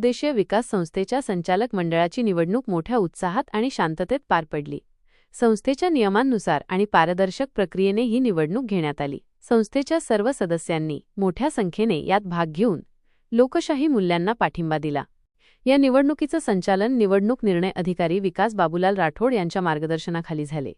देशीय विकास संस्थेच्या संचालक मंडळाची निवडणूक मोठ्या उत्साहात आणि शांततेत पार पडली. संस्थेच्या नियमांनुसार आणि पारदर्शक प्रक्रियेने ही निवडणूक घेण्यात आली. संस्थेच्या सर्व सदस्यांनी मोठ्या संख्येने यात भाग घेऊन लोकशाही मूल्यांना पाठिंबा दिला. या निवडणुकीचं संचालन निवडणूक निर्णय अधिकारी विकास बाबूलाल राठोड यांच्या मार्गदर्शनाखाली झाले.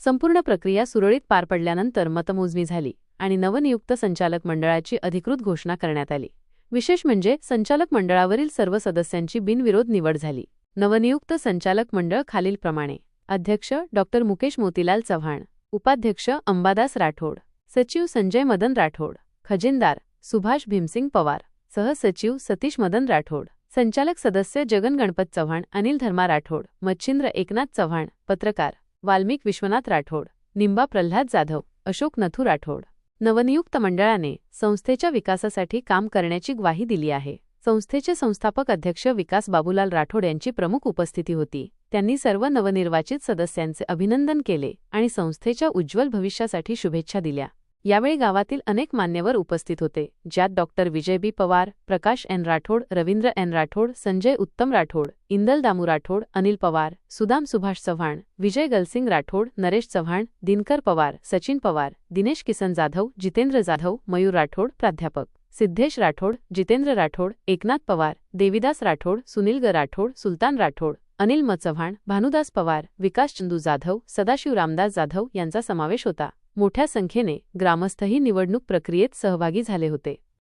संपूर्ण प्रक्रिया सुरळीत पार पडल्यानंतर मतमोजणी झाली आणि नवनियुक्त संचालक मंडळाची अधिकृत घोषणा करण्यात आली. विशेष म्हणजे संचालक मंडळावरील सर्व सदस्यांची बिनविरोध निवड झाली. नवनियुक्त संचालक मंडळ खालीलप्रमाणे. अध्यक्ष डॉ. मुकेश मोतीलाल चव्हाण. उपाध्यक्ष अंबादास राठोड. सचिव संजय मदन राठोड. खजिनदार सुभाष भीमसिंग पवार. सहसचिव सतीश मदन राठोड. संचालक सदस्य जगन गणपत चव्हाण अनिल धर्मा राठोड. मच्छिंद्र एकनाथ चव्हाण पत्रकार वाल्मिक विश्वनाथ राठोड. निंबा प्रल्हाद जाधव अशोक नथू राठोड. नवनियुक्त मंडळाने संस्थेच्या विकासासाठी काम करण्याची ग्वाही दिली आहे. संस्थेचे संस्थापक अध्यक्ष विकास बाबूलाल राठोड यांची प्रमुख उपस्थिती होती. त्यांनी सर्व नवनिर्वाचित सदस्यांचे अभिनंदन केले आणि संस्थेच्या उज्ज्वल भविष्यासाठी शुभेच्छा दिल्या. यावेळी गावातील अनेक मान्यवर उपस्थित होते ज्यात doctor Vijay B. Pawar Prakash N. Rathod Ravindra N. Rathod Sanjay Uttam Rathod Indal Damu Rathod Anil Pawar Sudam Subhash Chavan Vijay Galsing Rathod Naresh Chavan Dinkar Pawar Sachin Pawar Dinesh Kisan Jadhav Jitendra Jadhav Mayur Rathod प्राध्यापक सिद्धेश राठोड जितेंद्र राठोड एकनाथ पवार देविदास राठोड सुनील ग. राठोड सुलतान राठोड अनिल म. चव्हाण भानुदास पवार विकास चंदू जाधव सदाशिव रामदास जाधव यांचा समावेश होता. मोठ्या संख्येने ग्रामस्थही निवडणूक प्रक्रियेत सहभागी झाले होते.